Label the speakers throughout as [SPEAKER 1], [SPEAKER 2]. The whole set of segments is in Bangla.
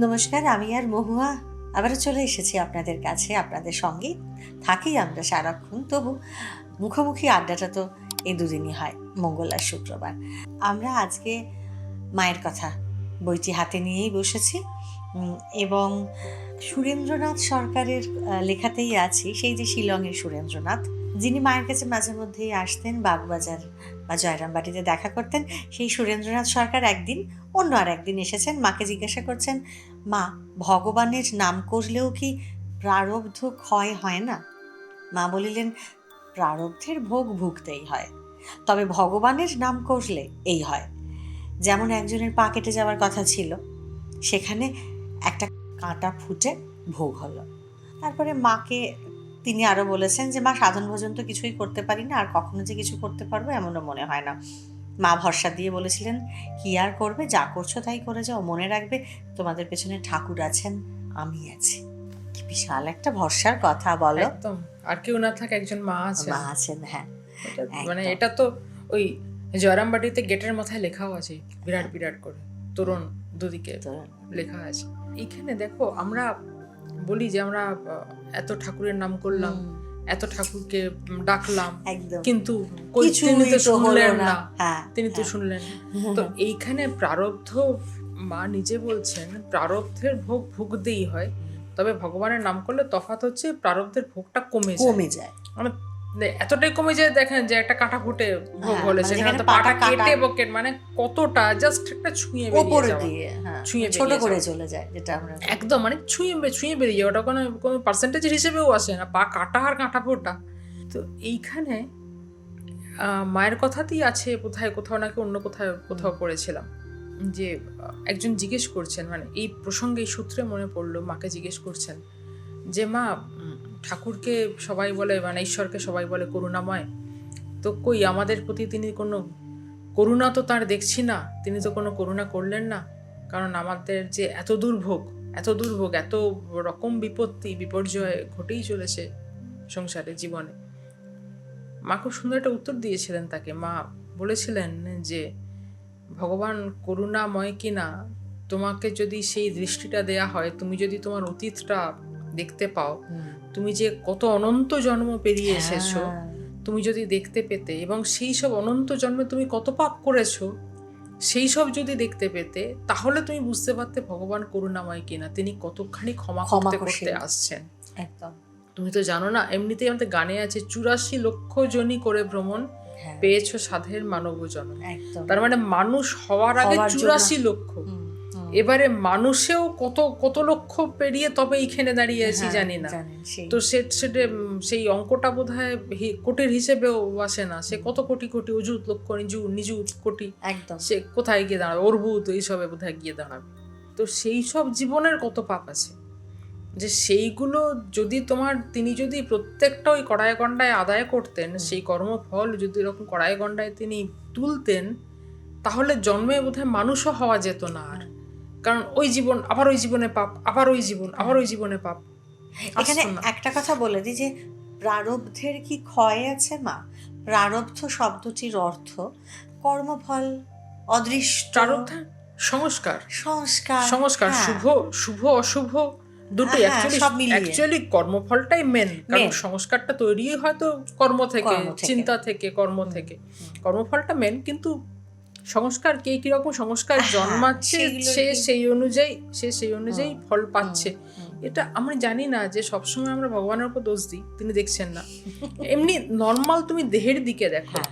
[SPEAKER 1] নমস্কার, আমি আর মহুয়া। আবারও চলে এসেছি আপনাদের কাছে, আপনাদের সঙ্গে। থাকি আমরা সারাক্ষণ, তবু মুখোমুখি আড্ডাটা তো এই দুদিনই হয়, মঙ্গল আর শুক্রবার। আমরা আজকে মায়ের কথা, বইটি হাতে নিয়েই বসেছি। এবং সুরেন্দ্রনাথ সরকারের লেখাতেই আছি, সেই যে শিলংয়ের সুরেন্দ্রনাথ, যিনি মায়ের কাছে মাঝে মধ্যেই আসতেন বাগবাজার বা জয়রামবাটিতে দেখা করতেন, সেই সুরেন্দ্রনাথ সরকার একদিন, অন্য আর একদিন এসেছেন, মাকে জিজ্ঞাসা করছেন, মা, ভগবানের নাম করলেও কি প্রারব্ধ ক্ষয় হয় না? মা বলিলেন, প্রারব্ধের ভোগ ভুগতেই হয়, তবে ভগবানের নাম করলে এই হয়। যেমন একজনের পা কেটে যাওয়ার কথা ছিল, সেখানে একটা কাঁটা ফুটে ভোগ হলো। তারপরে মাকে তিনি আরও বলেছেন যে মা সাধন ভোজন তো কিছুই করতে পারি না আর কখনো যে কিছু করতে পারব এমনও মনে হয় না। মা ভরসা দিয়ে বলেছিলেন কি আর করবে? যা করছ তাই করে যাও মনে রাখবে তোমাদের পেছনে ঠাকুর আছেন আমি আছি। কি বিশাল একটা ভরসার কথা বলো।
[SPEAKER 2] একদম। আর কেউ না থাকে একজন মা আছে
[SPEAKER 1] মা আছেন হ্যাঁ।
[SPEAKER 2] মানে এটা তো ওই জয়রামবাটিতে গেটের মাথায় লেখাও আছে বিরাট বিরাট করে। তরুণ দুদিকে লেখা আছে। এইখানে দেখো আমরা বলি যে আমরা এত ঠাকুরের নাম করলাম এত ঠাকুরকে ডাকলাম কিন্তু তিনি তো
[SPEAKER 1] তো
[SPEAKER 2] শুনলেন
[SPEAKER 1] না। হ্যাঁ
[SPEAKER 2] তিনি তো
[SPEAKER 1] হ্যাঁ।
[SPEAKER 2] শুনলেন। তো এইখানে প্রারব্ধ মা নিজে বলছেন প্রারব্ধের ভোগ ভুগতেই হয়। তবে ভগবানের নাম করলে তফাত হচ্ছে প্রারব্ধের ভোগটা কমে
[SPEAKER 1] কমে যায়।
[SPEAKER 2] মানে এতটাই কমে যায় দেখেন যে একটা কাঁটা ফুটে ভোগ
[SPEAKER 1] হ্যাঁ,
[SPEAKER 2] হলে
[SPEAKER 1] মানে
[SPEAKER 2] সেখানে তো পাটা কেটে বকেট মানে কতটা জাস্ট একটা ছুঁয়ে বেরিয়ে
[SPEAKER 1] দিয়ে হ্যাঁ
[SPEAKER 2] ছুঁয়ে
[SPEAKER 1] ছোট করে চলে যায় যেটা আমরা
[SPEAKER 2] একদম মানে ছুঁয়ে ছুঁয়ে বেরিয়ে যাওয়া ওটা কোনো কোনো পার্সেন্টেজের হিসেবেও আসে না পা কাটা আর কাঁটা ফোটা। তো এইখানে মায়ের কথাতেই আছে কোথায় কোথাও নাকি অন্য কোথায় কোথাও পড়েছিলাম যে একজন জিজ্ঞেস করছেন মানে এই প্রসঙ্গে এই সূত্রে মনে পড়ল মাকে জিজ্ঞেস করছেন যে মা ঠাকুরকে সবাই বলে মানে ঈশ্বরকে সবাই বলে করুণাময়। তো কই, আমাদের প্রতি তিনি কোনো করুণা তো তার দেখছি না, তিনি তো কোনো করুণা করলেন না। কারণ আমাদের যে এত দুর্ভোগ এত দুর্ভোগ, এত রকম বিপত্তি, বিপর্যয় ঘটেই চলেছে সংসারে, জীবনে। মা খুব সুন্দর একটা উত্তর দিয়েছিলেন তাকে। মা বলেছিলেন যে, ভগবান করুণাময় কিনা, তোমাকে যদি সেই দৃষ্টিটা দেয়া হয়, তুমি যদি তোমার অতীতটা দেখতে পাও। তুমি যে কত অনন্ত জন্ম পেরিয়ে এসেছ
[SPEAKER 1] হ্যাঁ,
[SPEAKER 2] তুমি যদি দেখতে পেতে এবং সেই সব অনন্ত জন্মে তুমি কত পাপ করেছ সেই সব যদি দেখতে পেতে তাহলে তুমি বুঝতে পারতে ভগবান করুণাময় কিনা। তিনি কতখানি ক্ষমা করতে করতে আসছেন।
[SPEAKER 1] একদম।
[SPEAKER 2] তুমি তো জানো না এমনিতেই আমাদের গানে আছে চুরাশি লক্ষ জনই করে ভ্রমণ
[SPEAKER 1] হ্যাঁ।
[SPEAKER 2] পেয়েছ সাধের মানব জন্ম। তার মানে মানুষ হওয়ার আগে চুরাশি লক্ষ। এবারে মানুষেও কত কত লক্ষ পেরিয়ে তবে এইখানে দাঁড়িয়ে আছি
[SPEAKER 1] হ্যাঁ,
[SPEAKER 2] জানি না। তো সে সেটা সেই অঙ্কটা বোধ হয় কোটির হিসেবেও আসে না। সে কত কোটি কোটি অজুত লক্ষ নিজু নিজু কোটি
[SPEAKER 1] একদম।
[SPEAKER 2] সে কোথায় গিয়ে দাঁড়াবে? অর্বুত এইসবে বোধ হয় গিয়ে দাঁড়াবে। তো সেই সব জীবনের কত পাপ আছে? যে সেইগুলো যদি তোমার তিনি যদি প্রত্যেকটা ওই কড়াই গন্ডায় আদায় করতেন সেই কর্মফল যদি এরকম কড়াই গন্ডায় তিনি তুলতেন তাহলে জন্মে বোধহয় মানুষও হওয়া যেত না আর। কারণ ওই জীবন আবার ওই জীবনে পাপ আবার ওই জীবন আবার ওই জীবনে পাপ।
[SPEAKER 1] এখানে একটা কথা বলে দিই যে প্রারব্ধের কি ক্ষয় আছে মা? প্রারব্ধ শব্দটির অর্থ কর্মফল অদৃষ্ট।
[SPEAKER 2] প্রারব্ধ সংস্কার।
[SPEAKER 1] সংস্কার
[SPEAKER 2] সংস্কার
[SPEAKER 1] হ্যাঁ,
[SPEAKER 2] শুভ শুভ অশুভ দুটো
[SPEAKER 1] হ্যাঁ,
[SPEAKER 2] অ্যাকচুয়ালি অ্যাকচুয়ালি কর্মফলটাই মেন কারণ সংস্কারটা তৈরি হয়তো কর্ম থেকে। চিন্তা থেকে কর্ম থেকে। কর্মফলটা মেন কিন্তু সংস্কার কে কীরকম সংস্কার
[SPEAKER 1] হ্যাঁ,
[SPEAKER 2] জন্মাচ্ছে সে সেই অনুযায়ী সে সেই অনুযায়ী ফল পাচ্ছে। এটা আমরা জানি না যে সবসময় আমরা ভগবানের উপর দোষ দিই তিনি দেখছেন না। এমনি নর্মাল তুমি দেহের দিকে দেখো।
[SPEAKER 1] হ্যাঁ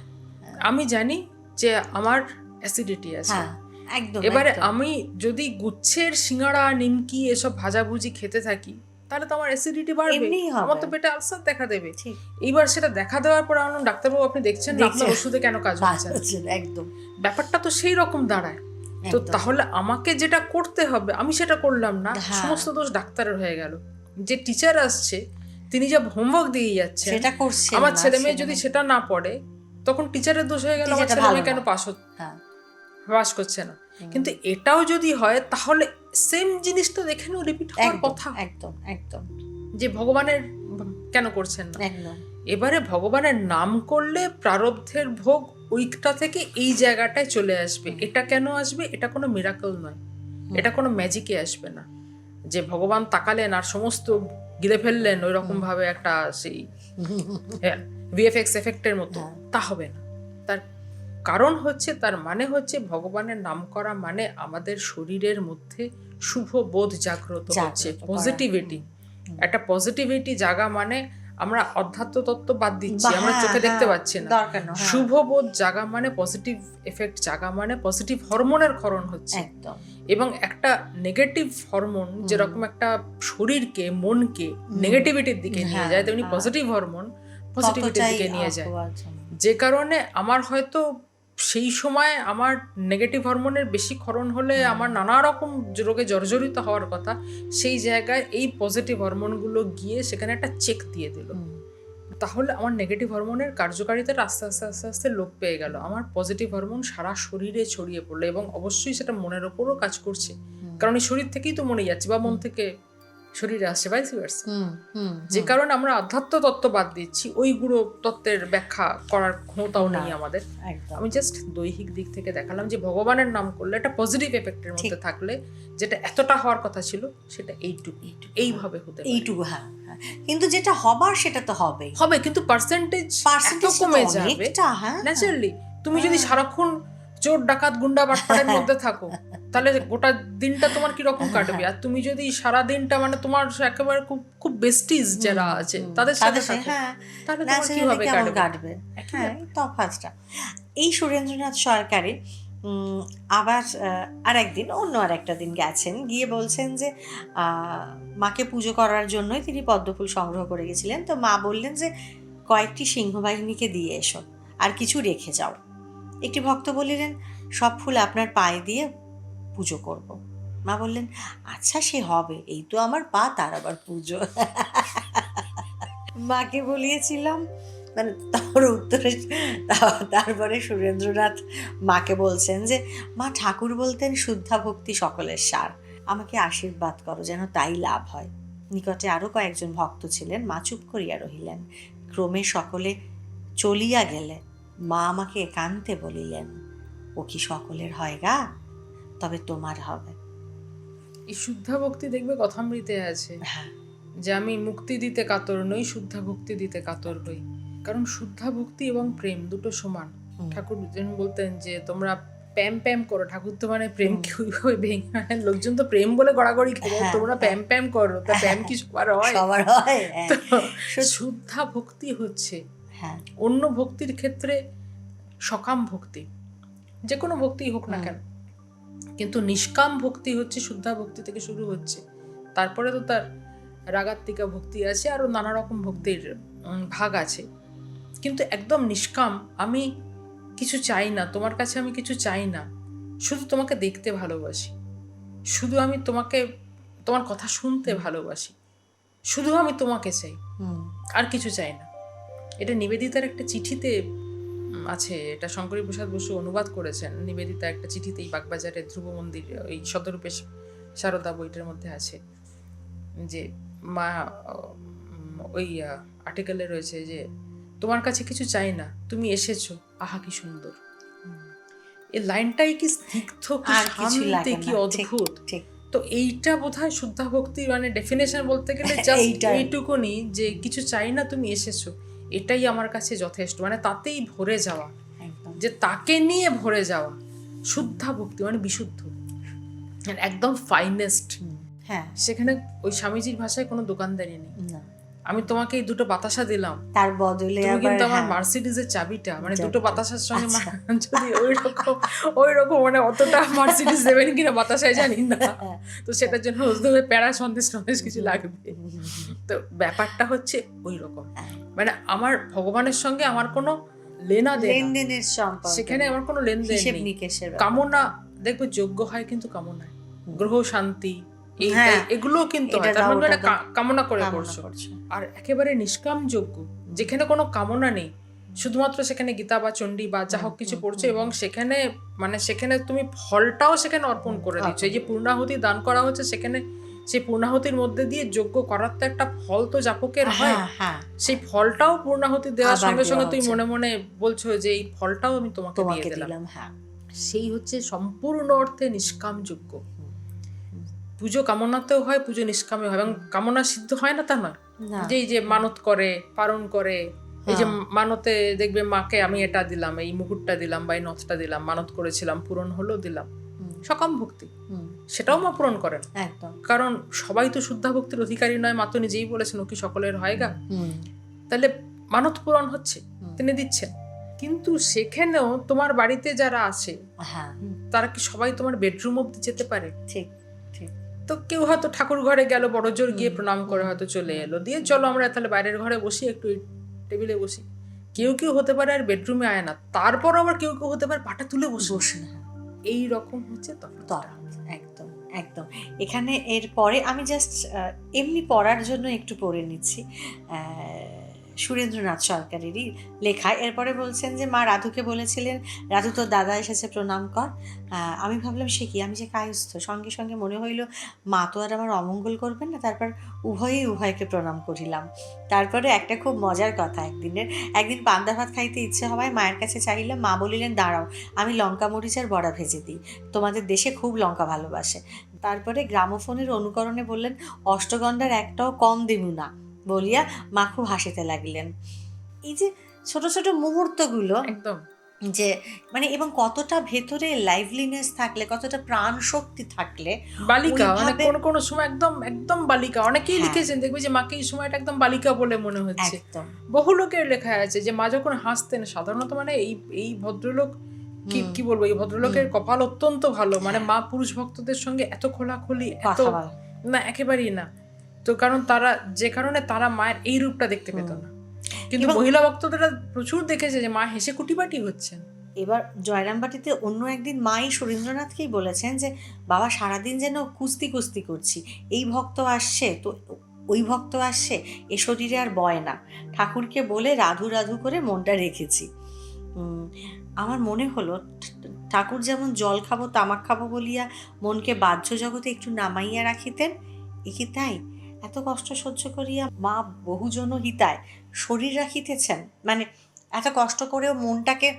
[SPEAKER 2] আমি জানি যে আমার অ্যাসিডিটি আছে।
[SPEAKER 1] হ্যাঁ একদম
[SPEAKER 2] এবারে আমি যদি গুচ্ছের সিঙ্গাড়া নিমকি এসব ভাজাভুজি খেতে থাকি তাহলে তো আমার অ্যাসিডিটি বাড়বে। আমার তো পেটে আলসার দেখা দেবে। এইবার সেটা দেখা দেওয়ার পর আমার ডাক্তারবাবু আপনি দেখছেন না? আপনার ওষুধে কেন কাজ হচ্ছে?
[SPEAKER 1] একদম।
[SPEAKER 2] ব্যাপারটা তো সেই রকম দাঁড়ায়। তো তাহলে আমাকে যেটা করতে হবে আমি সেটা করলাম না।
[SPEAKER 1] হ্যাঁ।
[SPEAKER 2] সমস্ত দোষ ডাক্তারের হয়ে গেল। যে টিচার আসছে তিনি যা হোমওয়ার্ক দিয়ে যাচ্ছেন।
[SPEAKER 1] সেটা করছে
[SPEAKER 2] আমার ছেলে মেয়ে যদি সেটা না পড়ে তখন টিচারের দোষ হয়ে গেল আমার ছেলে মেয়ে কেন পাস হচ্ছে?
[SPEAKER 1] হ্যাঁ।
[SPEAKER 2] পাস করছে না। কিন্তু এটাও যদি হয় তাহলে সেম জিনিসটা এখানেও রিপিট হওয়ার কথা।
[SPEAKER 1] একদম একদম।
[SPEAKER 2] যে ভগবানের কেন করছেন না?
[SPEAKER 1] একদম।
[SPEAKER 2] এবারে ভগবানের নাম করলে প্রারব্ধের ভোগ ওইটা থেকে এই জায়গাটায় চলে আসবে। এটা কেন আসবে? এটা কোনো মিরাকল নয়। এটা কোনো ম্যাজিকে আসবে না। যে ভগবান তাকালেন আর সমস্ত গিলে ফেললেন ওই রকম ভাবে একটা সেই ভিএফএক্স এফেক্টের মতো।
[SPEAKER 1] হ্যাঁ।
[SPEAKER 2] তা হবে না। কারণ হচ্ছে তার মানে হচ্ছে ভগবানের নাম করা মানে আমাদের শরীরের মধ্যে শুভ বোধ জাগ্রত হচ্ছে পজিটিভিটি একটা পজিটিভিটি জাগা মানে আমরা অধ্যাত্ম তত্ত্ব বাদ দিচ্ছি আমরা
[SPEAKER 1] হ্যাঁ,
[SPEAKER 2] চোখে দেখতে
[SPEAKER 1] হ্যাঁ,
[SPEAKER 2] পাচ্ছি না।
[SPEAKER 1] হ্যাঁ,
[SPEAKER 2] শুভ বোধ জাগা মানে পজিটিভ এফেক্ট জাগা মানে পজিটিভ হরমোনের ক্ষরণ হচ্ছে।
[SPEAKER 1] একদম।
[SPEAKER 2] এবং একটা নেগেটিভ হরমোন যেরকম একটা শরীরকে মনকে নেগেটিভিটির দিকে নিয়ে যায় তেমনি। পজিটিভ হরমোন পজিটিভিটির দিকে নিয়ে যায়। যে কারণে আমার হয়তো সেই সময় আমার নেগেটিভ হরমোনের বেশি ক্ষরণ হলে আমার নানা রকম রোগে জর্জরিত হওয়ার কথা সেই জায়গায় এই পজিটিভ হরমোনগুলো গিয়ে সেখানে একটা চেক দিয়ে দিল। তাহলে আমার নেগেটিভ হরমোনের কার্যকারিতাটা আস্তে আস্তে আস্তে আস্তে লোপ পেয়ে গেল। আমার পজিটিভ হরমোন সারা শরীরে ছড়িয়ে পড়ল এবং অবশ্যই সেটা মনের ওপরও কাজ করছে। কারণ এই শরীর থেকেই তো মনে যাচ্ছে বা মন থেকে শরীরে আসছে
[SPEAKER 1] হুম, হুম,
[SPEAKER 2] যে কারণে আমরা আধ্যাত্ম তত্ত্ব বাদ দিচ্ছি ওই গুলো তত্ত্বের ব্যাখ্যা করার ক্ষমতাও নেই আমাদের। আমি জাস্ট দৈহিক দিক থেকে দেখালাম যে ভগবানের নাম করলে একটা পজিটিভ এফেক্টের মধ্যে থাকলে যেটা এতটা হওয়ার কথা ছিল সেটা এইটুকু এইভাবে হতে।
[SPEAKER 1] এইটুকু হ্যাঁ হ্যাঁ। কিন্তু যেটা হবার সেটা তো হবেই
[SPEAKER 2] হবে কিন্তু পার্সেন্টেজ
[SPEAKER 1] পার্সেন্টেজ
[SPEAKER 2] কমে যাবে
[SPEAKER 1] অনেকটা হ্যাঁ
[SPEAKER 2] ন্যাচারালি তুমি যদি
[SPEAKER 1] হ্যাঁ।
[SPEAKER 2] সারাক্ষণ চোর ডাকাত গুন্ডা বাটপাড়ের মধ্যে থাকো। তাহলে গোটা দিনটা তোমার কীরকম কাটবে? আর তুমি যদি সারা দিনটা মানে তোমার একেবারে খুব খুব বেস্টিজ যারা আছে তাদের সাথে থাকো,
[SPEAKER 1] হ্যাঁ।
[SPEAKER 2] তাহলে তোমার কীভাবে কাটবে?
[SPEAKER 1] হ্যাঁ তফাৎটা। এই সুরেন্দ্রনাথ সরকারি উম, আবার আর একদিন অন্য আর একটা দিন গেছেন। গিয়ে বলছেন যে আহ, মাকে পুজো করার জন্যই তিনি পদ্মফুল সংগ্রহ করে গেছিলেন। তো মা বললেন যে কয়েকটি সিংহবাহিনীকে দিয়ে এসো আর কিছু রেখে যাও। একটি ভক্ত বলিলেন, সব ফুল আপনার পায়ে দিয়ে পুজো করব। মা বললেন আচ্ছা সে হবে। এই তো আমার পা, তার আবার পুজো। মাকে বলিয়েছিলাম মানে তার উত্তরে তারপরে সুরেন্দ্রনাথ মাকে বলছেন যে, মা, ঠাকুর বলতেন, শুদ্ধা ভক্তি সকলের সার। আমাকে আশীর্বাদ করো, যেন তাই লাভ হয়। নিকটে আরও কয়েকজন ভক্ত ছিলেন, মা চুপ করিয়া রহিলেন। ক্রমে সকলে চলিয়া গেলে মা আমাকে একান্তে বলিলেন ও কি সকলের হয় গা? তবে তোমার হবে।
[SPEAKER 2] এই শুদ্ধা ভক্তি দেখবে কথামৃতে আছে।
[SPEAKER 1] হ্যাঁ।
[SPEAKER 2] যে আমি মুক্তি দিতে কাতর নই শুদ্ধা ভক্তি দিতে কাতর নই। কারণ শুদ্ধা ভক্তি এবং প্রেম দুটো সমান। ঠাকুর যেন বলতেন যে তোমরা প্যাম প্যাম করো। ঠাকুর তো মানে প্রেম
[SPEAKER 1] হুম।
[SPEAKER 2] কি ওই ভেঙে লোকজন তো প্রেম বলে গড়াগড়ি খেলে
[SPEAKER 1] হ্যাঁ,
[SPEAKER 2] তোমরা
[SPEAKER 1] হ্যাঁ।
[SPEAKER 2] প্যাম প্যাম করো। তা প্যাম কি সবার হয়?
[SPEAKER 1] সবার হয়।
[SPEAKER 2] শুদ্ধা ভক্তি হচ্ছে।
[SPEAKER 1] হ্যাঁ।
[SPEAKER 2] অন্য ভক্তির ক্ষেত্রে সকাম ভক্তি যে কোনো ভক্তি হোক না কেন। কিন্তু নিষ্কাম ভক্তি হচ্ছে শুদ্ধা ভক্তি থেকে শুরু হচ্ছে। তারপরে তো তার রাগাত্মিকা ভক্তি আছে আরও নানা রকম ভক্তির ভাগ আছে। কিন্তু একদম নিষ্কাম আমি কিছু চাই না তোমার কাছে আমি কিছু চাই না শুধু তোমাকে দেখতে ভালোবাসি। শুধু আমি তোমাকে তোমার কথা শুনতে ভালোবাসি। শুধু আমি তোমাকে চাই। আর কিছু চাই না। এটা নিবেদিতার একটা চিঠিতে আছে। এটা শঙ্করী প্রসাদ বসু অনুবাদ করেছেন। নিবেদিতা একটা চিঠিতে এই বাগবাজারের ধ্রুব মন্দির ওই শতরূপে সারদা বইটার মধ্যে আছে যে মা ওই আর্টিকেলে রয়েছে যে তোমার কাছে কিছু চাই না তুমি এসেছ। আহা কি সুন্দর। এই লাইনটাই কি স্নিগ্ধ কি শান্তি কি অদ্ভুত। তো এইটা বোধহয় শুদ্ধা ভক্তি মানে ডেফিনেশন বলতে গেলে জাস্ট এইটুকুনি যে কিছু চাই না তুমি এসেছ। এটাই আমার কাছে যথেষ্ট। মানে তাতেই ভরে যাওয়া।
[SPEAKER 1] একদম।
[SPEAKER 2] যে তাকে নিয়ে ভরে যাওয়া। শুদ্ধা ভক্তি মানে বিশুদ্ধ। একদম ফাইনেস্ট
[SPEAKER 1] হ্যাঁ।
[SPEAKER 2] সেখানে ওই স্বামীজির ভাষায় কোনো দোকানদারি নেই।
[SPEAKER 1] না।
[SPEAKER 2] আমি তোমাকে এই দুটো বাতাসা দিলাম।
[SPEAKER 1] তার বদলে
[SPEAKER 2] তুমি কিন্তু আমার
[SPEAKER 1] হ্যাঁ,
[SPEAKER 2] মার্সিডিজের চাবিটা মানে দুটো বাতাসার সঙ্গে
[SPEAKER 1] আচ্ছা।
[SPEAKER 2] যদি ওই রকম ওই রকম মানে অতটা মার্সিডিজ দেবেন কিনা বাতাসায় জানি না।
[SPEAKER 1] হ্যাঁ,
[SPEAKER 2] তো সেটার জন্য ওদের প্যারা সন্দেশ টন্দেশ কিছু লাগবে। তো ব্যাপারটা হচ্ছে ওই রকম
[SPEAKER 1] হ্যাঁ।
[SPEAKER 2] মানে আমার ভগবানের সঙ্গে আমার কোনো লেনা দেনা
[SPEAKER 1] লেনদেনের সম্পর্ক
[SPEAKER 2] সেখানে আমার কোনো লেনদেন নেই। কামনা দেখবে যোগ্য হয় কিন্তু কামনায়। গ্রহ শান্তি এই
[SPEAKER 1] হ্যাঁ,
[SPEAKER 2] এগুলো কিন্তু মানে কামনা করে করছ। আর একেবারে নিষ্কাম যোগ্য যেখানে কোনো কামনা নেই শুধুমাত্র সেখানে গীতা বা চণ্ডী বা যা হোক কিছু পড়ছো এবং সেখানে মানে সেখানে তুমি ফলটাও সেখানে অর্পণ করে দিচ্ছ। এই যে পূর্ণাহুতি দান করা হচ্ছে সেখানে সেই পূর্ণাহুতির মধ্যে দিয়ে যোগ্য করার তো একটা ফল তো জাপকের হয়
[SPEAKER 1] হ্যাঁ। হ্যাঁ।
[SPEAKER 2] সেই ফলটাও পূর্ণাহুতি দেওয়ার সঙ্গে সঙ্গে তুমি মনে মনে বলছো যে এই ফলটাও আমি তোমাকে দিয়ে দিলাম।
[SPEAKER 1] দিলাম হ্যাঁ।
[SPEAKER 2] সেই হচ্ছে সম্পূর্ণ অর্থে নিষ্কাম যোগ্য পুজো কামনাতেও হয় পুজো নিষ্কামে হয় এবং কামনা সিদ্ধ হয় না তা নয়। যে এই যে মানত করে পালন করে এই যে
[SPEAKER 1] হ্যাঁ।
[SPEAKER 2] মানতে দেখবে মাকে আমি এটা দিলাম এই মুকুটটা দিলাম বা এই নথটা দিলাম মানত করেছিলাম পূরণ হলো দিলাম। সকাম ভক্তি। সেটাও মা পূরণ করেন। কারণ সবাই তো শুদ্ধা ভক্তির অধিকারী নয় মা তো নিজেই বলেছেন ও কি সকলের হয় গা? তাহলে মানত পূরণ হচ্ছে তিনি দিচ্ছেন। কিন্তু সেখানেও তোমার বাড়িতে যারা আছে
[SPEAKER 1] হ্যাঁ।
[SPEAKER 2] তারা কি সবাই তোমার বেডরুম অব্দি যেতে পারে?
[SPEAKER 1] ঠিক ঠিক।
[SPEAKER 2] তো কেউ হয়তো ঠাকুর ঘরে গেল বড় জোর গিয়ে প্রণাম করে হয়তো চলে এলো। দিয়ে চলো আমরা তাহলে বাইরের ঘরে বসি একটু টেবিলে বসি। কেউ কেউ হতে পারে আর বেডরুমে আয় না তারপর আবার কেউ কেউ হতে পারে পাটা তুলে বসে।
[SPEAKER 1] বসে না।
[SPEAKER 2] এই রকম হচ্ছে তখন
[SPEAKER 1] একদম একদম। এখানে এর পরে আমি জাস্ট এমনি পড়ার জন্য একটু পড়ে নিচ্ছি। সুরেন্দ্রনাথ সরকারেরই লেখা। এরপরে বলছেন যে, মা রাধুকে বলেছিলেন, রাধু তোর দাদা এসেছে প্রণাম কর। আমি ভাবলাম, সে কি? আমি যে কায়স্থ। সঙ্গে সঙ্গে মনে হইল, মা তো আর আমার অমঙ্গল করবেন না। তারপর উভয়ই উভয়কে প্রণাম করিলাম। তারপরে একটা খুব মজার কথা একদিনের। একদিন পান্তা ভাত খাইতে ইচ্ছে হওয়ায় মায়ের কাছে চাইলাম মা বলিলেন, দাঁড়াও, আমি লঙ্কা মরিচের বড়া ভেজে দিই। তোমাদের দেশে খুব লঙ্কা ভালোবাসে। তারপরে গ্রামোফোনের অনুকরণে বললেন, অষ্টগন্ধার একটাও কম দেবু না। বলিয়া মা খুব হাসিতে লাগিলেন। এই যে ছোট ছোট মুহূর্তগুলো
[SPEAKER 2] একদম।
[SPEAKER 1] যে মানে এবং কতটা ভেতরে লাইভলিনেস থাকলে কতটা প্রাণ শক্তি থাকলে
[SPEAKER 2] বালিকা মানে কোন কোন সময় একদম একদম বালিকা। অনেকেই
[SPEAKER 1] হ্যাঁ।
[SPEAKER 2] লিখেছেন দেখবে যে মাকে এই সময়টা একদম বালিকা বলে মনে হচ্ছে।
[SPEAKER 1] একদম।
[SPEAKER 2] বহু লোকের লেখা আছে যে মা যখন হাসতেন সাধারণত মানে এই এই ভদ্রলোক কি কি বলব? এই ভদ্রলোকের কপাল অত্যন্ত ভালো। মানে মা পুরুষ ভক্তদের সঙ্গে এত খোলাখুলি এত না একেবারেই না। তো কারণ তারা যে কারণে তারা মায়ের এই রূপটা দেখতে পেত না। কিন্তু মহিলা ভক্তরা প্রচুর দেখেছে যে মা হেসে কুটিবাটি হচ্ছেন।
[SPEAKER 1] এবার জয়রামবাটিতে অন্য একদিন মাই সুরেন্দ্রনাথকেই বলেছেন যে বাবা সারাদিন যেন কুস্তি কুস্তি করছি। এই ভক্ত আসছে তো ওই ভক্ত আসছে এ শরীরে আর বয় না। ঠাকুরকে বলে রাধু রাধু করে মনটা রেখেছি। আমার মনে হলো ঠাকুর যেমন জল খাব তামাক খাব বলিয়া মনকে বাহ্য জগতে একটু নামাইয়া রাখিতেন এ কি তাই? এত কষ্ট সহ্য করিয়া মা বহুজন হিতায় শরীর রাখিতেছেন। মানে এত কষ্ট করেও মনটাকে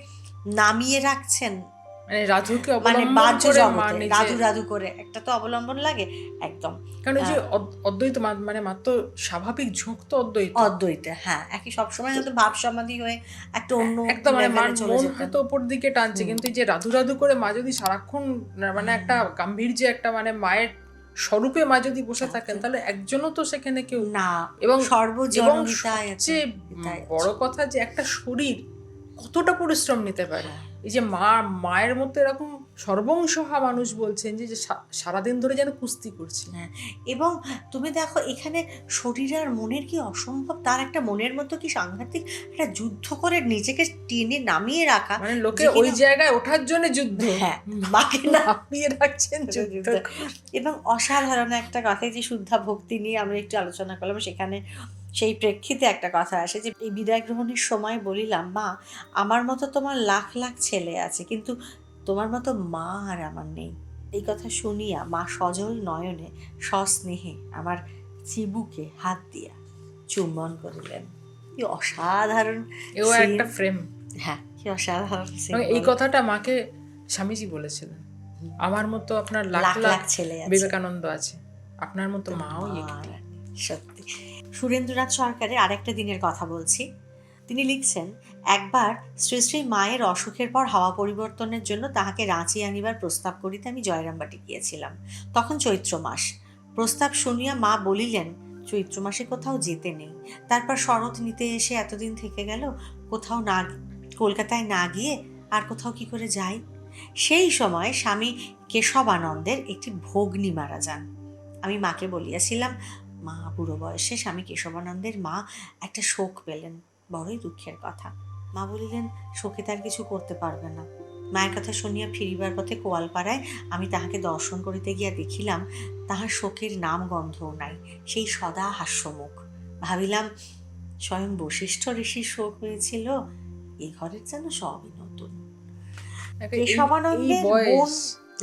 [SPEAKER 1] নামিয়ে রাখছেন।
[SPEAKER 2] মানে রাধুকে
[SPEAKER 1] মানে
[SPEAKER 2] অবলম্বন
[SPEAKER 1] বাহ্য জগতে রাধু রাধু করে একটা তো অবলম্বন লাগে একদম।
[SPEAKER 2] কারণ যে অদ্বৈত মানে মাত্র স্বাভাবিক ঝোঁক তো অদ্বৈত।
[SPEAKER 1] অদ্বৈতে হ্যাঁ। একই সবসময় হয়তো ভাব সমাধি হয়ে একটা অন্য
[SPEAKER 2] একদম মানে মান। হয়তো ওপর দিকে টানছে কিন্তু যে রাধু রাধু করে মা যদি সারাক্ষণ মানে একটা গাম্ভীর্যে একটা মানে মায়ের স্বরূপে মা যদি বসে থাকেন তাহলে একজনও তো সেখানে কেউ
[SPEAKER 1] না
[SPEAKER 2] এবং
[SPEAKER 1] সর্বজন
[SPEAKER 2] বড় কথা যে একটা শরীর কতটা পরিশ্রম নিতে পারে।
[SPEAKER 1] হ্যাঁ।
[SPEAKER 2] এই যে মা মায়ের মতো এরকম সর্বংসহা মানুষ বলছেন যে সারাদিন ধরে যেন কুস্তি করছে।
[SPEAKER 1] এবং তুমি দেখো এখানে শরীর আর মনের কি অসম্ভব? তার একটা মনের মতো কি সাংঘাতিক একটা যুদ্ধ করে নিজেকে টেনে নামিয়ে রাখা?
[SPEAKER 2] মানে লোকে ওই জায়গায় ওঠার জন্য যুদ্ধ।
[SPEAKER 1] হ্যাঁ মাকে
[SPEAKER 2] নামিয়ে রাখছেন যুদ্ধ।
[SPEAKER 1] এবং অসাধারণ একটা কথা যে শুদ্ধা ভক্তি নিয়ে আমরা একটু আলোচনা করলাম। সেখানে সেই প্রেক্ষিতে একটা কথা আসে যে এই বিদায় গ্রহণের সময় বলিলাম মা আমার মতো তোমার লাখ লাখ ছেলে আছে কিন্তু তোমার মতো মা আর আমার নেই। এই কথা শুনিয়া মা সজল নয়নে সস্নেহে আমার চিবুকে হাত দিয়া চুম্বন করিলেন। কি অসাধারণ
[SPEAKER 2] এও একটা ফ্রেম
[SPEAKER 1] হ্যাঁ কি অসাধারণ
[SPEAKER 2] এই কথাটা মাকে স্বামীজি বলেছিলেন আমার মতো আপনার লাখ
[SPEAKER 1] লাখ
[SPEAKER 2] লাখ
[SPEAKER 1] লাখ ছেলে
[SPEAKER 2] বিবেকানন্দ আছে আপনার মতো মাও
[SPEAKER 1] সত্যি। সুরেন্দ্রনাথ সরকারের আরেকটা দিনের কথা বলছি। তিনি লিখছেন, একবার শ্রী শ্রী মায়ের অসুখের পর হাওয়া পরিবর্তনের জন্য তাহাকে রাঁচি আনিবার প্রস্তাব করিতে আমি জয়রামবাটি গিয়েছিলাম। তখন চৈত্র মাস। প্রস্তাব শুনিয়া মা বলিলেন, চৈত্র মাসে কোথাও যেতে নেই। তারপর শরৎ নিতে এসে এতদিন থেকে গেল, কোথাও না, কলকাতায় না গিয়ে আর কোথাও কি করে যাই? সেই সময় স্বামী কেশবানন্দের একটি ভগ্নী মারা যান। আমি মাকে বলিয়াছিলাম মা বুড়ো বয়সে স্বামী কেশবানন্দের মা একটা শোক পেলেন। বড়ই দুঃখের কথা। মা বলিলেন শোকে তার কিছু করতে পারবে না। মায়ের কথা শুনিয়া ফিরিবার পথে কোয়ালপাড়ায় আমি তাহাকে দর্শন করিতে গিয়া দেখিলাম তাহার শোকের নাম গন্ধও নাই সেই সদা হাস্যমুখ। ভাবিলাম স্বয়ং বশিষ্ঠ ঋষির শোক হয়েছিল এ ঘরের যেন সবই নতুন। কেশবানন্দের বোন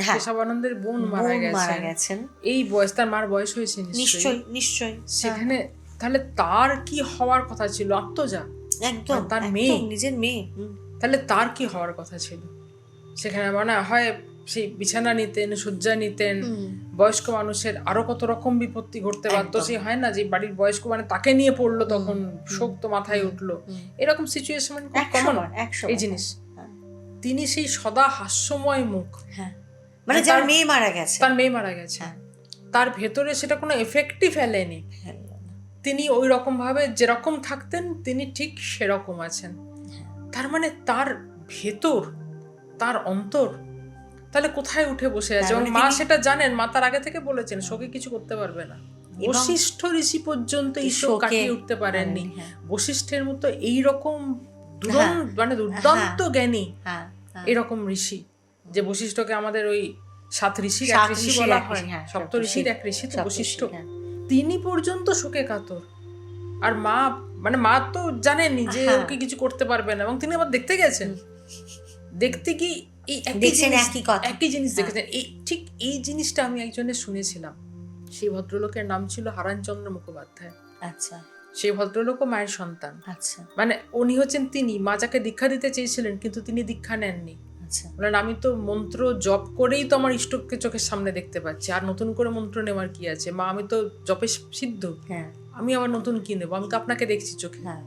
[SPEAKER 2] কেশবানন্দের বোন মারা
[SPEAKER 1] মারা গেছেন।
[SPEAKER 2] এই বয়স তার মার বয়স হয়েছে নিশ্চয়ই।
[SPEAKER 1] নিশ্চয়ই নিশ্চয়ই।
[SPEAKER 2] সেখানে তাহলে তার কি হওয়ার কথা ছিল? আত্মজা?
[SPEAKER 1] একদম
[SPEAKER 2] তার মেয়ে।
[SPEAKER 1] নিজের মেয়ে।
[SPEAKER 2] তাহলে তার কি হওয়ার কথা ছিল? সেখানে মানে হয় সেই বিছানা নিতেন শয্যা নিতেন। বয়স্ক মানুষের আরও কত রকম বিপত্তি ঘটতে পারতো। সে হয় না যে বাড়ির বয়স্ক মানে তাকে নিয়ে পড়ল তখন শোক তো মাথায় উঠল। এরকম সিচুয়েশন খুব কমন এই জিনিস।
[SPEAKER 1] হ্যাঁ।
[SPEAKER 2] তিনি সেই সদা হাস্যময় মুখ।
[SPEAKER 1] হ্যাঁ। মানে যার
[SPEAKER 2] তার-
[SPEAKER 1] মেয়ে মারা গেছে।
[SPEAKER 2] তার মেয়ে মারা গেছে।
[SPEAKER 1] হ্যাঁ।
[SPEAKER 2] তার ভেতরে সেটা কোনো এফেক্টই ফেলেনি।
[SPEAKER 1] হ্যাঁ,
[SPEAKER 2] তিনি ওই রকম ভাবে যেরকম থাকতেন তিনি ঠিক সেরকম আছেন। তার মানে তার ভেতর তার অন্তর তাহলে কোথায় উঠে বসে আছে? এবং
[SPEAKER 1] মানে
[SPEAKER 2] মা সেটা জানেন মা তার আগে থেকে বলেছেন শোকে কিছু করতে পারবে না। বশিষ্ঠ ঋষি পর্যন্ত এই শোক কাটিয়ে উঠতে পারেননি।
[SPEAKER 1] হ্যাঁ,
[SPEAKER 2] বশিষ্ঠের মতো এই রকম মানে দুর্দান্ত জ্ঞানী
[SPEAKER 1] হ্যাঁ, হ্যাঁ।
[SPEAKER 2] এরকম ঋষি। যে বশিষ্ঠকে আমাদের ওই সাত ঋষির এক ঋষি বলা হয়।
[SPEAKER 1] হ্যাঁ,
[SPEAKER 2] সপ্ত ঋষির এক ঋষি তো বশিষ্ঠ
[SPEAKER 1] হ্যাঁ।
[SPEAKER 2] তিনি পর্যন্ত শোকে কাতর। আর মা মানে মা তো জানেননি যে
[SPEAKER 1] হ্যাঁ।
[SPEAKER 2] ওকে কিছু করতে পারবে না। এবং তিনি আবার দেখতে গেছেন। দেখতে কি এই একই
[SPEAKER 1] দেখছেন
[SPEAKER 2] জিনিস-
[SPEAKER 1] একই কথা।
[SPEAKER 2] একই জিনিস। দেখেছেন। এই ঠিক এই জিনিসটা আমি একজনের শুনেছিলাম। সেই ভদ্রলোকের নাম ছিল হারানচন্দ্র মুখোপাধ্যায়।
[SPEAKER 1] আচ্ছা।
[SPEAKER 2] সেই ভদ্রলোকও মায়ের সন্তান।
[SPEAKER 1] আচ্ছা।
[SPEAKER 2] মানে উনি হচ্ছেন তিনি। মা যাকে দীক্ষা দিতে চেয়েছিলেন কিন্তু তিনি দীক্ষা নেননি।
[SPEAKER 1] আচ্ছা।
[SPEAKER 2] বলেন আমি তো মন্ত্র জপ করেই তো আমার ইষ্টকে চোখের সামনে দেখতে পাচ্ছি। আর নতুন করে মন্ত্র নেওয়ার কি আছে? মা আমি তো জপে সিদ্ধ।
[SPEAKER 1] হ্যাঁ।
[SPEAKER 2] আমি আবার নতুন কি নেব? আমি তো আপনাকে দেখছি চোখে।
[SPEAKER 1] হ্যাঁ।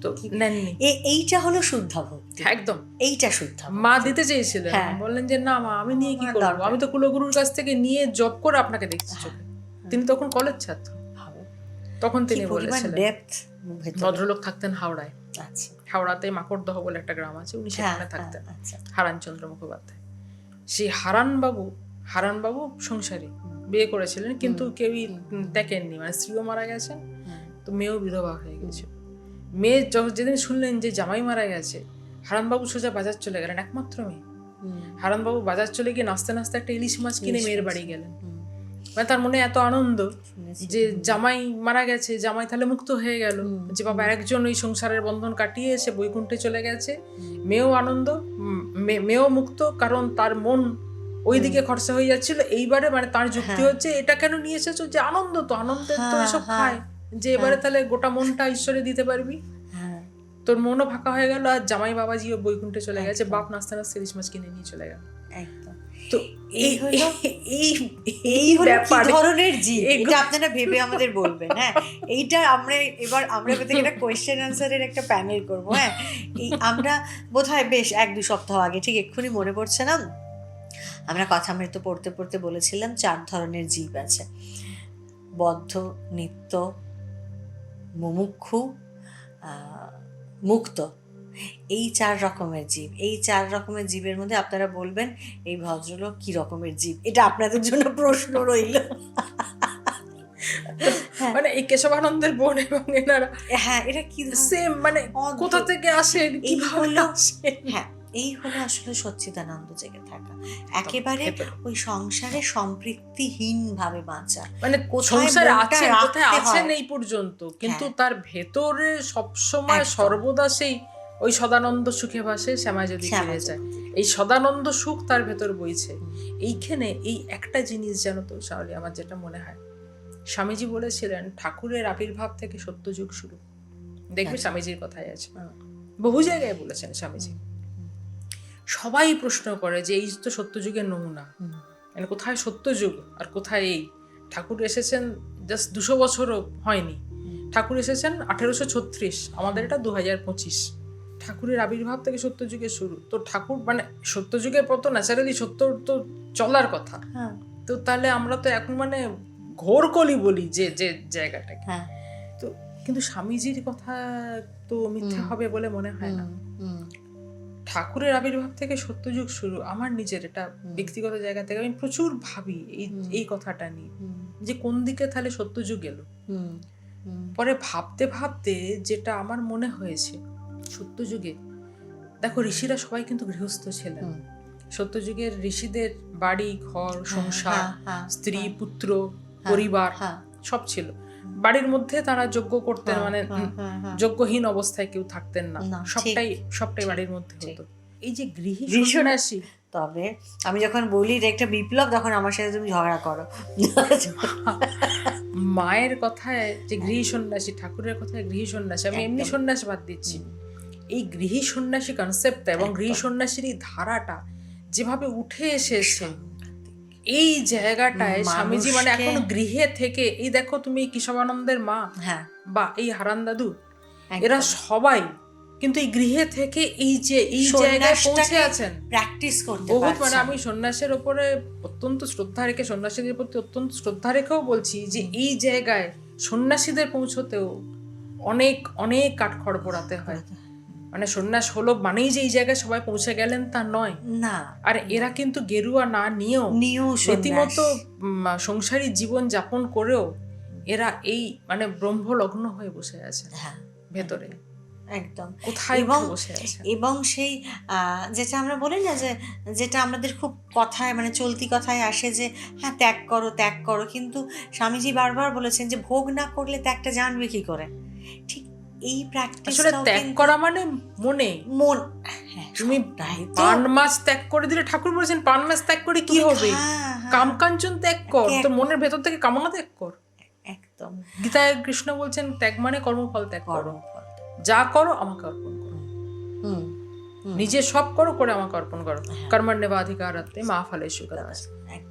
[SPEAKER 2] তো নেননি।
[SPEAKER 1] এইটা হলো শুদ্ধ ভক্তি।
[SPEAKER 2] একদম।
[SPEAKER 1] এইটা শুদ্ধ
[SPEAKER 2] মা দিতে চেয়েছিলেন।
[SPEAKER 1] হ্যাঁ।
[SPEAKER 2] বললেন যে না মা আমি নিয়ে কি করব? আমি তো কুলগুরুর কাছ থেকে নিয়ে জব করে আপনাকে দেখছি
[SPEAKER 1] হ্যাঁ।
[SPEAKER 2] চোখে। তিনি তখন কলেজ ছাত্র। তখন তিনি বলেছিলেন ভদ্রলোক থাকতেন হাওড়ায়।
[SPEAKER 1] আচ্ছা।
[SPEAKER 2] হাওড়াতে মাকড়দহ বলে একটা গ্রাম আছে উনি
[SPEAKER 1] হ্যাঁ
[SPEAKER 2] সেখানে থাকতেন।
[SPEAKER 1] হ্যাঁ, আচ্ছা।
[SPEAKER 2] হারানচন্দ্র মুখোপাধ্যায়। সেই হারানবাবু হারানবাবু সংসারী বিয়ে করেছিলেন কিন্তু কেউই দেখেননি মানে স্ত্রীও মারা গেছেন তো মেয়েও বিধবা হয়ে গেছে। মেয়ে যখন যেদিন শুনলেন যে জামাই মারা গেছে হারানবাবু সোজা বাজার চলে গেলেন একমাত্র মেয়ে। হারানবাবু বাজার চলে গিয়ে নাচতে নাচতে একটা ইলিশ মাছ কিনে মেয়ের বাড়ি গেলেন। মানে তার মনে এত আনন্দ যে জামাই মারা গেছে জামাই তাহলে মুক্ত হয়ে গেল। যে বাবা একজন ওই সংসারের বন্ধন কাটিয়ে এসে বৈকুণ্ঠে চলে গেছে। মেয়েও আনন্দ মেয়েও মুক্ত কারণ তার মন ওই দিকে খরচা হয়ে যাচ্ছিল। এইবারে মানে তার যুক্তি
[SPEAKER 1] হ্যাঁ।
[SPEAKER 2] হচ্ছে এটা কেন নিয়ে এসেছ? যে আনন্দ তো আনন্দের তো
[SPEAKER 1] হ্যাঁ,
[SPEAKER 2] এসব
[SPEAKER 1] হ্যাঁ।
[SPEAKER 2] খায়। যে এবারে তাহলে গোটা মনটা ঈশ্বরে দিতে পারবি?
[SPEAKER 1] হ্যাঁ,
[SPEAKER 2] তোর মনও ফাঁকা হয়ে গেল আর জামাই বাবাজিও বৈকুণ্ঠে চলে গেছে। বাপ নাস্তা নাস্তা ইলিশ মাছ কিনে নিয়ে চলে গেল।
[SPEAKER 1] একদম।
[SPEAKER 2] তো
[SPEAKER 1] এই
[SPEAKER 2] এই
[SPEAKER 1] হলো
[SPEAKER 2] এই
[SPEAKER 1] এই হলো কি ধরনের জীব এটা আপনারা ভেবে আমাদের বলবেন হ্যাঁ? এইটা আমরা এবার আমরা থেকে একটা কোয়েশ্চেন আনসারের একটা প্যানেল করব হ্যাঁ? এই আমরা বোধহয় বেশ এক দু সপ্তাহ আগে ঠিক এক্ষুনি মনে পড়ছে না? আমরা কথা মৃত পড়তে পড়তে বলেছিলাম চার ধরনের জীব আছে। বদ্ধ নিত্য মুমুক্ষু আহ, মুক্ত। এই চার রকমের জীব এই চার রকমের জীবের মধ্যে আপনারা বলবেন এই ভদ্রলোক কি রকমের জীব? এটা আপনাদের জন্য প্রশ্ন রইল। হ্যাঁ।
[SPEAKER 2] মানে এই কেশবানন্দের বোন এবং এনারা
[SPEAKER 1] হ্যাঁ এটা কি
[SPEAKER 2] সেম মানে কোথা থেকে
[SPEAKER 1] এই
[SPEAKER 2] কীভাবে
[SPEAKER 1] হলো- হ্যাঁ এই হলো আসলে সচ্চিদানন্দ জেগে থাকা। একেবারে ওই সংসারে সম্পৃক্তিহীন ভাবে বাঁচা।
[SPEAKER 2] মানে সংসারে আছেন কোথায় আছেন এই পর্যন্ত কিন্তু
[SPEAKER 1] হ্যাঁ।
[SPEAKER 2] তার ভেতরে সবসময় সর্বদা সেই ওই সদানন্দ সুখে ভাসে শ্যামা যদি ফিরে যায়। এই সদানন্দ সুখ তার ভেতর বইছে। এইখানে এই একটা জিনিস যেন তো শাওলি আমার যেটা মনে হয়। স্বামীজি বলেছিলেন ঠাকুরের আবির্ভাব থেকে সত্যযুগ শুরু। দেখবে
[SPEAKER 1] আচ্ছা।
[SPEAKER 2] স্বামীজির কথাই আছে। বহু জায়গায় বলেছেন স্বামীজি। সবাই প্রশ্ন করে যে এই তো সত্যযুগের নমুনা। মানে কোথায় সত্যযুগ আর কোথায় এই? ঠাকুর এসেছেন জাস্ট দুশো বছরও হয়নি। ঠাকুর এসেছেন আঠেরোশো ছত্রিশ আমাদের এটা দু হাজার পঁচিশ। ঠাকুরের আবির্ভাব থেকে সত্যযুগের শুরু। তো ঠাকুর মানে সত্যযুগের পর তো ন্যাচারালি সত্য তো চলার কথা।
[SPEAKER 1] হ্যাঁ।
[SPEAKER 2] তো তাহলে আমরা তো এখন মানে ঘোর কলি বলি যে যে জায়গাটাকে।
[SPEAKER 1] হ্যাঁ।
[SPEAKER 2] তো কিন্তু স্বামীজির কথা তো মিথ্যা হবে বলে মনে হয় না। ঠাকুরের আবির্ভাব থেকে সত্যযুগ শুরু আমার নিজের এটা ব্যক্তিগত জায়গা থেকে আমি প্রচুর ভাবি এই এই কথাটা নিয়ে। যে কোন দিকে তাহলে সত্যযুগ এলো? পরে ভাবতে ভাবতে যেটা আমার মনে হয়েছে সত্যযুগে। দেখো ঋষিরা সবাই কিন্তু গৃহস্থ ছিলেন। সত্যযুগের ঋষিদের বাড়ি ঘর সংসার
[SPEAKER 1] হ্যাঁ, হ্যাঁ,
[SPEAKER 2] স্ত্রী
[SPEAKER 1] হ্যাঁ,
[SPEAKER 2] পুত্র
[SPEAKER 1] হ্যাঁ,
[SPEAKER 2] পরিবার
[SPEAKER 1] হ্যাঁ,
[SPEAKER 2] সব ছিল। বাড়ির মধ্যে তারা যজ্ঞ করতেন
[SPEAKER 1] হ্যাঁ,
[SPEAKER 2] মানে
[SPEAKER 1] হ্যাঁ, হ্যাঁ, হ্যাঁ।
[SPEAKER 2] যজ্ঞহীন অবস্থায় কেউ থাকতেন না। সবটাই সবটাই বাড়ির মধ্যে হতো। এই যে গৃহী সন্ন্যাসী
[SPEAKER 1] তবে আমি যখন বলি এটা একটা বিপ্লব তখন আমার সাথে তুমি ঝগড়া করো।
[SPEAKER 2] মায়ের কথায় যে গৃহী সন্ন্যাসী ঠাকুরের কথায় গৃহী সন্ন্যাসী আমি এমনি। সন্ন্যাস বাদ দিচ্ছি। এই গৃহী সন্ন্যাসী কনসেপ্টটা এবং। গৃহী সন্ন্যাসীর এই ধারাটা যেভাবে উঠে এসেছে এই জায়গাটায় স্বামীজি মানে এখন গৃহে থেকে এই দেখো তুমি কেশবানন্দের মা
[SPEAKER 1] হ্যাঁ।
[SPEAKER 2] বা এই হারান দাদু এরা সবাই কিন্তু এই গৃহে থেকে এই যে এই জায়গায় পৌঁছে আছেন।
[SPEAKER 1] প্র্যাকটিস করতে
[SPEAKER 2] বহুত মানে আমি সন্ন্যাসের ওপরে অত্যন্ত শ্রদ্ধা রেখে সন্ন্যাসীদের প্রতি অত্যন্ত শ্রদ্ধা রেখেও বলছি যে এই জায়গায় সন্ন্যাসীদের পৌঁছতেও অনেক অনেক কাঠখড় পোড়াতে হয়। মানে সন্ন্যাস হলো মানেই যে এই জায়গায় সবাই পৌঁছে গেলেন তা নয়।
[SPEAKER 1] না।
[SPEAKER 2] আর এরা কিন্তু গেরুয়া না নিয়েও
[SPEAKER 1] নিয়েও
[SPEAKER 2] রীতিমতো সংসারী জীবন যাপন করেও এরা এই মানে ব্রহ্মলগ্ন হয়ে বসে আছে
[SPEAKER 1] হ্যাঁ।
[SPEAKER 2] ভেতরে।
[SPEAKER 1] একদম।
[SPEAKER 2] কোথায়
[SPEAKER 1] এবং
[SPEAKER 2] বসে আছে?
[SPEAKER 1] এবং সেই আহ, যেটা আমরা বলি না যে যেটা আমাদের খুব কথায় মানে চলতি কথায় আসে যে হ্যাঁ ত্যাগ করো ত্যাগ করো। কিন্তু স্বামীজি বারবার বলেছেন যে ভোগ না করলে ত্যাগটা জানবে কি করে? ঠিক এই
[SPEAKER 2] আসলে ত্যাগ করা মানে মনে।
[SPEAKER 1] মন হ্যাঁ
[SPEAKER 2] তুমি পান মাছ ত্যাগ করে দিলে ঠাকুর বলেছেন পান মাছ ত্যাগ করে কি হবে?
[SPEAKER 1] হ্যাঁ, হ্যাঁ,
[SPEAKER 2] কামকাঞ্চন ত্যাগ কর তো মনের ভেতর থেকে কামনা ত্যাগ কর।
[SPEAKER 1] একদম।
[SPEAKER 2] গীতায় কৃষ্ণ বলছেন ত্যাগ মানে কর্মফল ত্যাগ করো। যা করো আমাকে অর্পণ করো।
[SPEAKER 1] হুম।
[SPEAKER 2] নিজে সব করো করে আমাকে অর্পণ করো।
[SPEAKER 1] হ্যাঁ।
[SPEAKER 2] কর্মণ্যবাধিকার মা ফলে
[SPEAKER 1] একদম।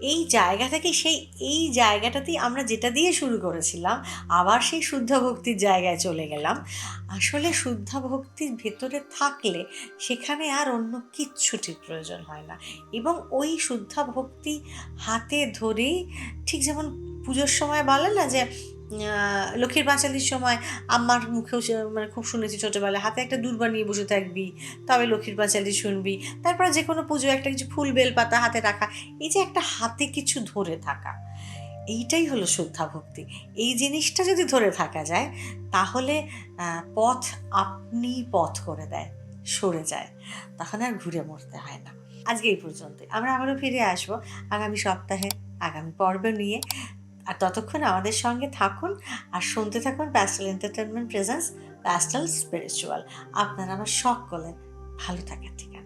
[SPEAKER 1] এই জায়গা থেকে সেই এই জায়গাটাতেই আমরা যেটা দিয়ে শুরু করেছিলাম, আবার সেই শুদ্ধ ভক্তির জায়গায় চলে গেলাম। আসলে শুদ্ধ ভক্তির ভেতরে থাকলে সেখানে আর অন্য কিচ্ছুটির প্রয়োজন হয় না। এবং ওই শুদ্ধ ভক্তি হাতে ধরেই ঠিক যেমন পুজোর সময় বলে না যে লক্ষ্মীর পাঁচালির সময় আমার মুখেও মানে খুব শুনেছি ছোটোবেলায়, হাতে একটা দূর্বা নিয়ে বসে থাকবি, তবে লক্ষ্মীর পাঁচালি শুনবি। তারপরে যে কোনো পুজো একটা কিছু ফুল বেল পাতা হাতে রাখা, এই যে একটা হাতে কিছু ধরে থাকা, এইটাই হলো শুদ্ধা ভক্তি। এই জিনিসটা যদি ধরে থাকা যায়, তাহলে পথ আপনি পথ করে দেয়, সরে যায়। তখন আর ঘুরে মরতে হয় না। আজকে এই পর্যন্ত আমরা আবারও ফিরে আসব আগামী সপ্তাহে, আগামী পর্ব নিয়ে। আর ততক্ষণ আমাদের সঙ্গে থাকুন আর শুনতে থাকুন pastel entertainment presence pastel spiritual আপনারা আমার শখ করলেন ভালো থাকার ঠিকানা